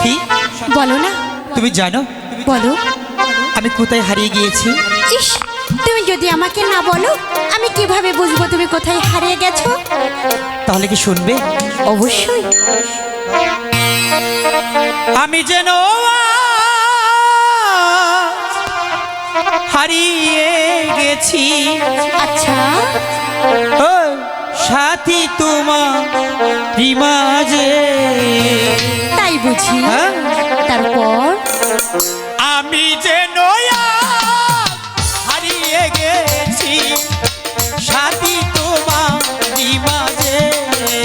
সাথী। বলো না। তুমি জানো বলো। আমি কোথায় হারিয়ে গিয়েছি? ইস তুমি যদি আমাকে না বলো আমি কীভাবে বুঝব তুমি কোথায় হারিয়ে গেছো? তাহলে কি শুনবে? অবশ্যই। আমি যেন হারিয়ে গেছি। আচ্ছা। ও সাথী তোমার মাঝে তাই বুঝি। হ্যাঁ? তারপর? আমি যেন আজ হারিয়ে গেছি সাথী তোমার মাঝে তাই